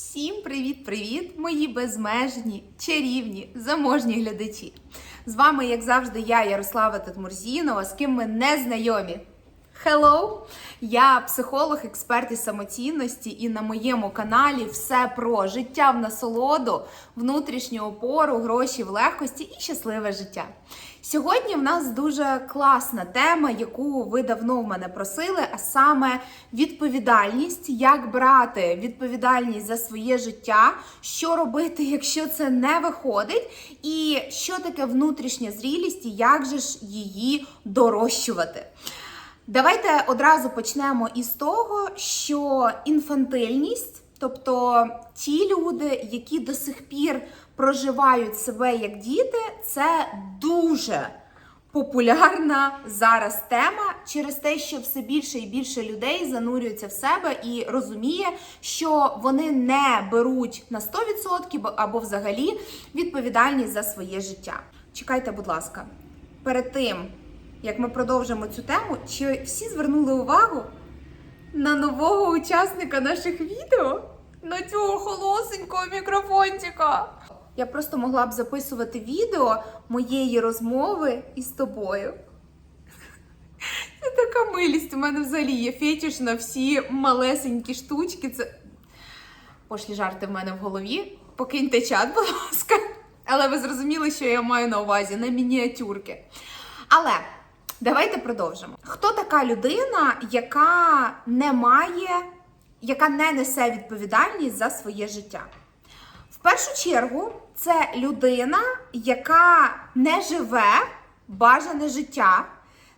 Всім привіт-привіт, мої безмежні, чарівні, заможні глядачі. З вами, як завжди, я, Ярослава Татмурзінова, з ким ми не знайомі. Hello! Я психолог, експерт із самоцінності, і на моєму каналі все про життя в насолоду, внутрішню опору, гроші в легкості і щасливе життя. Сьогодні в нас дуже класна тема, яку ви давно в мене просили, а саме відповідальність, як брати відповідальність за своє життя, що робити, якщо це не виходить, і що таке внутрішня зрілість, і як же ж її дорощувати. Давайте одразу почнемо із того, що інфантильність, тобто ті люди, які до сих пір проживають себе як діти, це дуже популярна зараз тема через те, що все більше і більше людей занурюються в себе і розуміє, що вони не беруть на 100% або взагалі відповідальність за своє життя. Чекайте, будь ласка, перед тим як ми продовжимо цю тему, чи всі звернули увагу на нового учасника наших відео? На цього холосенького мікрофончика. Я просто могла б записувати відео моєї розмови із тобою. Це така милість. У мене взагалі є фетиш на всі малесенькі штучки. Це пошлі жарти в мене в голові. Покиньте чат, будь ласка. Але ви зрозуміли, що я маю на увазі на мініатюрки. Але давайте продовжимо. Хто така людина, яка не має, яка не несе відповідальність за своє життя? В першу чергу, це людина, яка не живе бажане життя,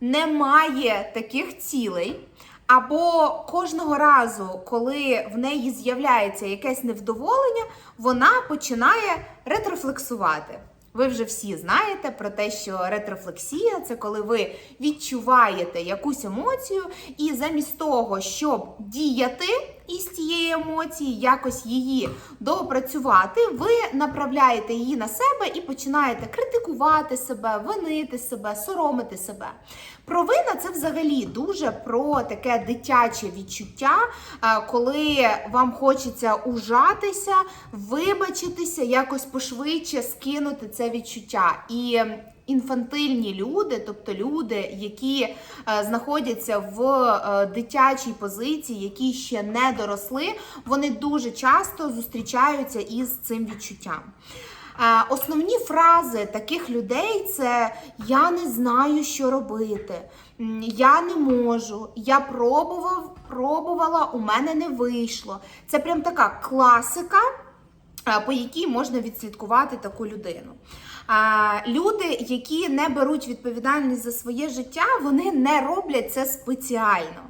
не має таких цілей. Або кожного разу, коли в неї з'являється якесь невдоволення, вона починає ретрофлексувати. Ви вже всі знаєте про те, що ретрофлексія це коли ви відчуваєте якусь емоцію, і замість того, щоб діяти із тієї емоції, якось її доопрацювати, ви направляєте її на себе і починаєте критикувати себе, винити себе, соромити себе. Провина це взагалі дуже про таке дитяче відчуття, коли вам хочеться ужатися, вибачитися, якось пошвидше скинути це відчуття. І інфантильні люди, тобто люди, які е, знаходяться в е, дитячій позиції, які ще не доросли, вони дуже часто зустрічаються із цим відчуттям. Е, Основні фрази таких людей це я не знаю, що робити, я не можу, я пробував, пробувала, у мене не вийшло. Це прям така класика, по якій можна відслідкувати таку людину. Люди, які не беруть відповідальність за своє життя, вони не роблять це спеціально.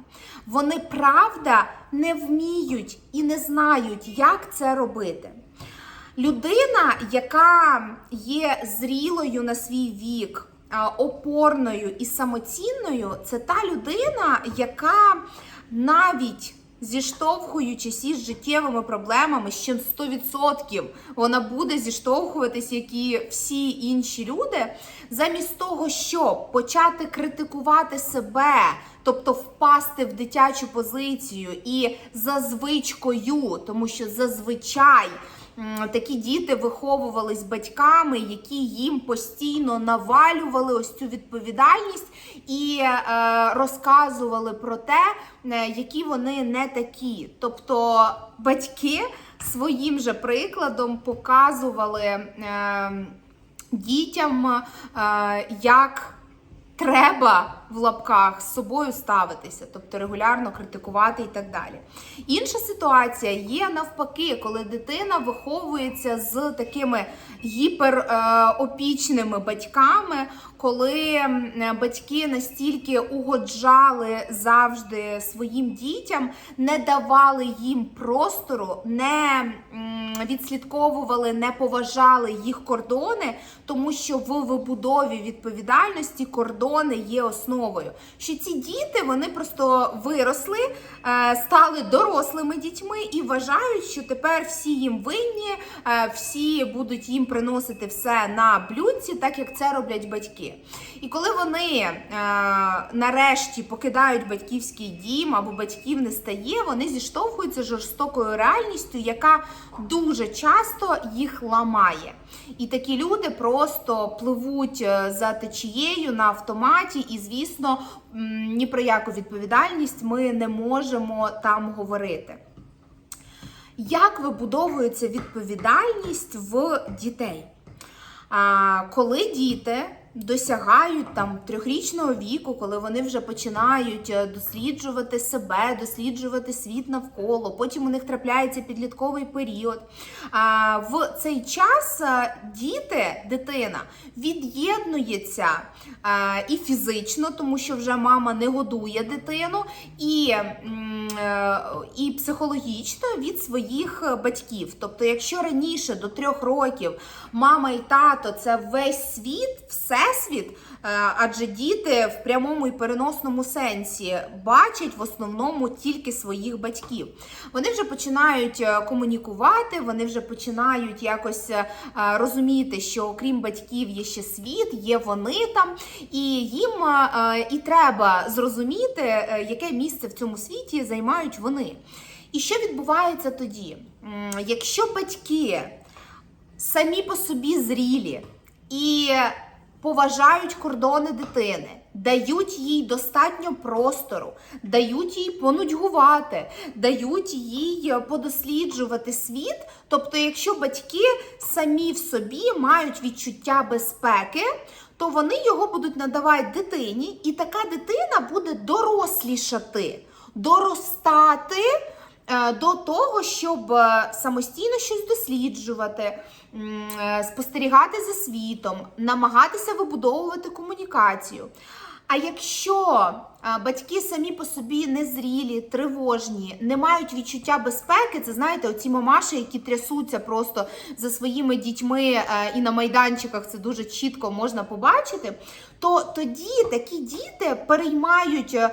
Вони правда не вміють і не знають, як це робити. Людина, яка є зрілою на свій вік, опорною і самоцінною, це та людина, яка навіть зіштовхуючись із життєвими проблемами, з чим 100% вона буде зіштовхуватись, як і всі інші люди, замість того, щоб почати критикувати себе, тобто впасти в дитячу позицію і за звичкою, тому що зазвичай. Такі діти виховувались батьками, які їм постійно навалювали ось цю відповідальність і е, розказували про те, е, які вони не такі. Тобто батьки своїм же прикладом показували е, дітям, як треба в лапках з собою ставитися, тобто регулярно критикувати і так далі. Інша ситуація є навпаки, коли дитина виховується з такими гіперопічними батьками, коли батьки настільки угоджали завжди своїм дітям, не давали їм простору, не відслідковували, не поважали їх кордони, тому що в вибудові відповідальності кордони є основні основою, що ці діти вони просто виросли, е, стали дорослими дітьми і вважають, що тепер всі їм винні, е, всі будуть їм приносити все на блюдці, так як це роблять батьки. І коли вони е, нарешті покидають батьківський дім або батьків не стає, вони зіштовхуються жорстокою реальністю, яка дуже часто їх ламає. І такі люди просто пливуть за течією на автоматі, і, звісно, м, ні про яку відповідальність ми не можемо там говорити. Як вибудовується відповідальність в дітей? Коли діти досягають там трьохрічного віку, коли вони вже починають е, досліджувати себе, досліджувати світ навколо, потім у них трапляється підлітковий період. В цей час е, діти, дитина від'єднується е, і фізично, тому що вже мама не годує дитину, і, і психологічно від своїх батьків. Тобто, якщо раніше до трьох років мама і тато це весь світ, всесвіт, е, адже діти в прямому і переносному сенсі бачать в основному тільки своїх батьків. Вони вже починають е, комунікувати, вони вже починають якось е, розуміти, що окрім батьків є ще світ, є вони там, і їм і треба зрозуміти, яке місце в цьому світі займають вони. І що відбувається тоді? Якщо батьки самі по собі зрілі і поважають кордони дитини, дають їй достатньо простору, дають їй понудьгувати, дають їй подосліджувати світ. Тобто, якщо батьки самі в собі мають відчуття безпеки, то вони його будуть надавати дитині, і така дитина буде дорослішати, доростати е, до того, щоб е, самостійно щось досліджувати, е, спостерігати за світом, намагатися вибудовувати комунікацію. А якщо е, батьки самі по собі незрілі, тривожні, не мають відчуття безпеки, це знаєте, оці мамаші, які трясуться просто за своїми дітьми е, і на майданчиках це дуже чітко можна побачити, то тоді такі діти переймають е,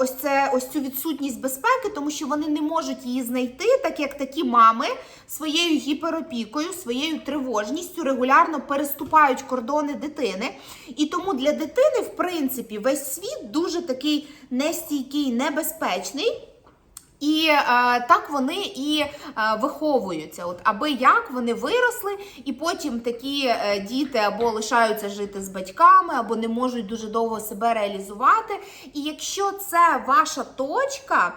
ось це ось цю відсутність безпеки, тому що вони не можуть її знайти, так як такі мами своєю гіперопікою, своєю тривожністю регулярно переступають кордони дитини. І тому для дитини, в принципі, весь світ дуже такий нестійкий, небезпечний. І е, так вони і е, виховуються. От аби як вони виросли, і потім такі е, діти або лишаються жити з батьками, або не можуть дуже довго себе реалізувати. І якщо це ваша точка.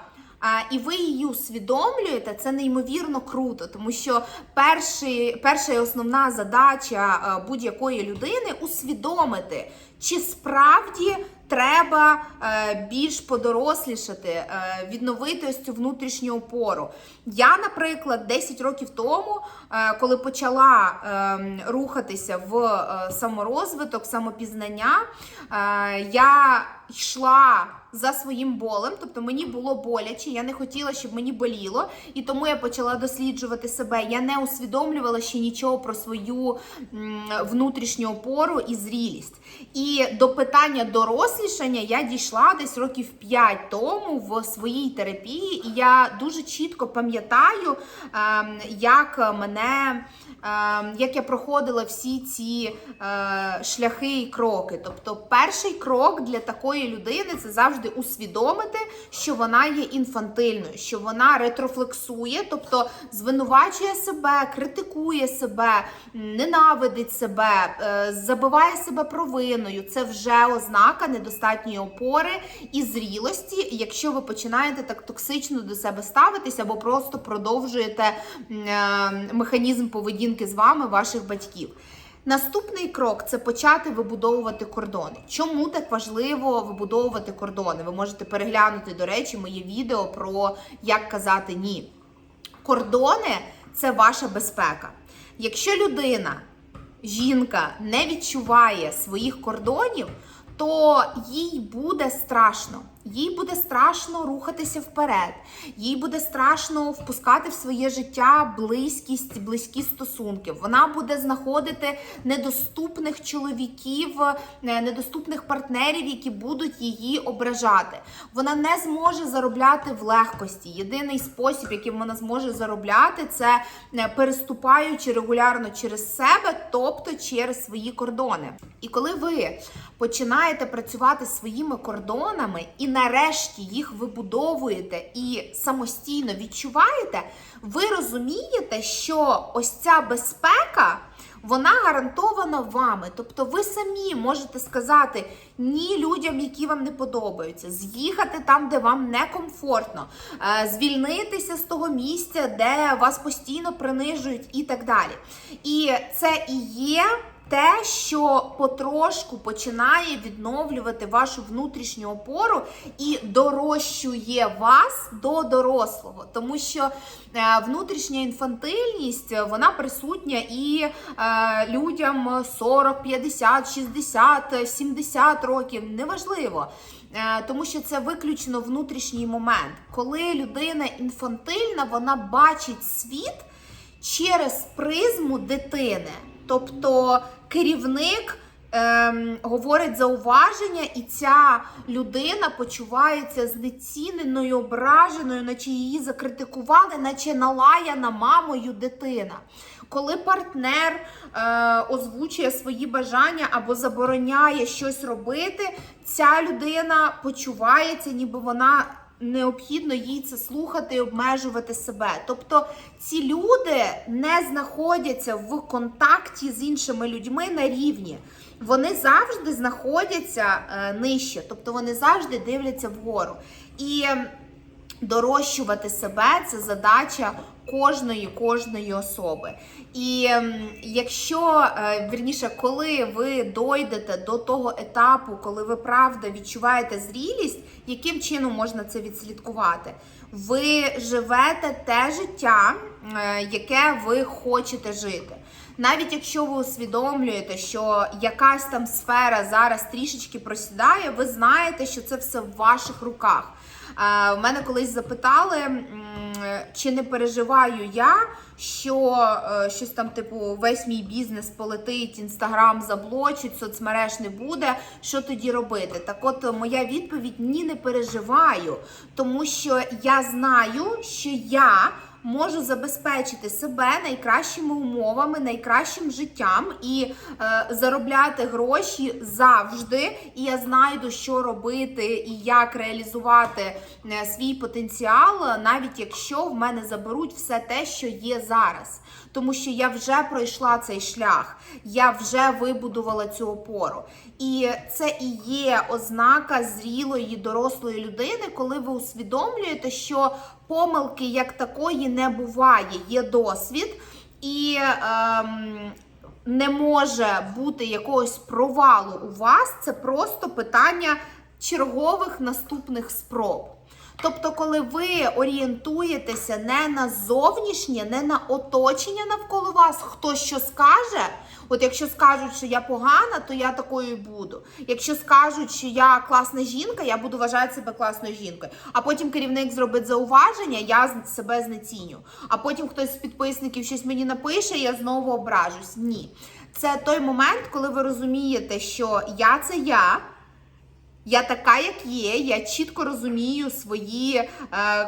І ви її усвідомлюєте, це неймовірно круто, тому що перший, перша і основна задача е, будь-якої людини усвідомити, чи справді треба е, більш подорослішати, е, відновити ось цю внутрішню опору. Я, наприклад, 10 років тому, е, коли почала е, рухатися в саморозвиток, самопізнання, я йшла за своїм болем, тобто мені було боляче, я не хотіла, щоб мені боліло, і тому я почала досліджувати себе. Я не усвідомлювала ще нічого про свою внутрішню опору і зрілість. І до питання дорослішання я дійшла десь років 5 тому в своїй терапії, і я дуже чітко пам'ятаю, ем, як мене. ем, Як я проходила всі ці е, шляхи і кроки. Тобто, перший крок для такої людини це завжди усвідомити, що вона є інфантильною, що вона ретрофлексує, тобто звинувачує себе, критикує себе, ненавидить себе, е, забиває себе провиною. Це вже ознака недостатньої опори і зрілості, якщо ви починаєте так токсично до себе ставитися або просто продовжуєте е, механізм поведінки з вами, ваших батьків. Наступний крок це почати вибудовувати кордони. Чому так важливо вибудовувати кордони? Ви можете переглянути, до речі, моє відео про як казати ні. Кордони це ваша безпека. Якщо людина, жінка не відчуває своїх кордонів, то їй буде страшно. Їй буде страшно рухатися вперед, їй буде страшно впускати в своє життя близькість, близькі стосунки. Вона буде знаходити недоступних чоловіків, е, недоступних партнерів, які будуть її ображати. Вона не зможе заробляти в легкості. Єдиний спосіб, яким вона зможе заробляти, це е, переступаючи регулярно через себе, тобто через свої кордони. І коли ви починаєте працювати своїми кордонами і нарешті їх вибудовуєте і самостійно відчуваєте, ви розумієте, що ось ця безпека. Вона гарантована вами, тобто ви самі можете сказати ні людям, які вам не подобаються, з'їхати там, де вам некомфортно, е, звільнитися з того місця, де вас постійно принижують, і так далі. І це і є те, що потрошку починає відновлювати вашу внутрішню опору і дорощує вас до дорослого, тому що е, внутрішня інфантильність е, вона присутня і е, людям 40, 50, 60, 70 років, неважливо. Тому що це виключно внутрішній момент. Коли людина інфантильна, вона бачить світ через призму дитини. Тобто керівник ем, говорить зауваження, і ця людина почувається знеціненою, ображеною, наче її закритикували, наче налаяна мамою дитина. Коли партнер е, озвучує свої бажання або забороняє щось робити, ця людина почувається, ніби вона необхідно їй це слухати і обмежувати себе. Тобто ці люди не знаходяться в контакті з іншими людьми на рівні. Вони завжди знаходяться е, нижче, тобто вони завжди дивляться вгору. І дорощувати себе це задача кожної кожної особи. І якщо е, вірніше, коли ви дойдете до того етапу, коли ви правда відчуваєте зрілість, яким чином можна це відслідкувати? Ви живете те життя, е, яке ви хочете жити. Навіть якщо ви усвідомлюєте, що якась там сфера зараз трішечки просідає, ви знаєте, що це все в ваших руках. У мене колись запитали, чи не переживаю я, що е, щось там, типу, весь мій бізнес полетить, інстаграм заблочить, соцмереж не буде. Що тоді робити? Так, от е, моя відповідь ні, не переживаю, тому що я знаю, що я. Можу забезпечити себе найкращими умовами, найкращим життям і е, заробляти гроші завжди. І я знайду, що робити і як реалізувати е, свій потенціал, навіть якщо в мене заберуть все те, що є зараз. Тому що я вже пройшла цей шлях, я вже вибудувала цю опору. І це і є ознака зрілої дорослої людини, коли ви усвідомлюєте, що помилки як такої не буває, є досвід, і ем, не може бути якогось провалу у вас. Це просто питання чергових наступних спроб. Тобто, коли ви орієнтуєтеся не на зовнішнє, не на оточення навколо вас, хто що скаже. От якщо скажуть, що я погана, то я такою і буду. Якщо скажуть, що я класна жінка, я буду вважати себе класною жінкою. А потім керівник зробить зауваження, я себе знеціню. А потім хтось з підписників щось мені напише, я знову ображусь. Ні. Це той момент, коли ви розумієте, що я це я. Я така, як є, я чітко розумію свої е,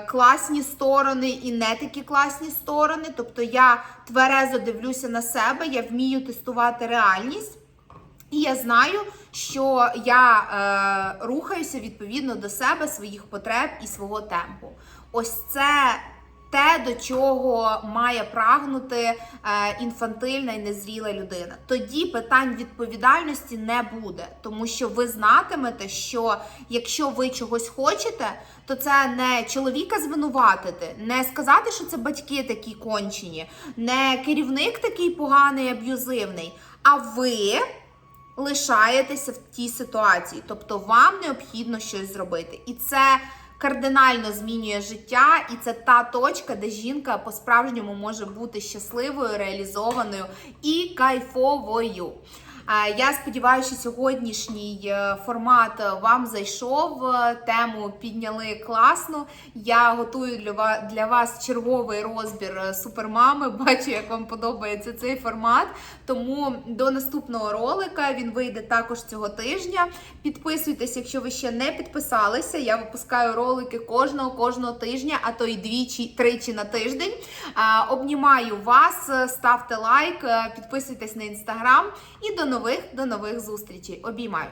класні сторони і не такі класні сторони. Тобто я тверезо дивлюся на себе, я вмію тестувати реальність. І я знаю, що я е, рухаюся відповідно до себе, своїх потреб і свого темпу. Ось це те, до чого має прагнути е, інфантильна і незріла людина. Тоді питань відповідальності не буде, тому що ви знатимете, що якщо ви чогось хочете, то це не чоловіка звинуватити, не сказати, що це батьки такі кончені, не керівник такий поганий, аб'юзивний, а ви лишаєтеся в тій ситуації. Тобто вам необхідно щось зробити. І це кардинально змінює життя, і це та точка, де жінка по-справжньому може бути щасливою, реалізованою і кайфовою. Я сподіваюся, що сьогоднішній е, формат е, вам зайшов. е, Тему підняли класно. Я готую для вас черговий розбір супермами. Бачу, як вам подобається цей формат. Тому до наступного ролика він вийде також цього тижня. Підписуйтесь, якщо ви ще не підписалися. Я випускаю ролики кожного кожного тижня, а то й двічі, тричі на тиждень. Обнімаю вас, ставте лайк, підписуйтесь на інстаграм і до нових до нових зустрічей. Обіймаю.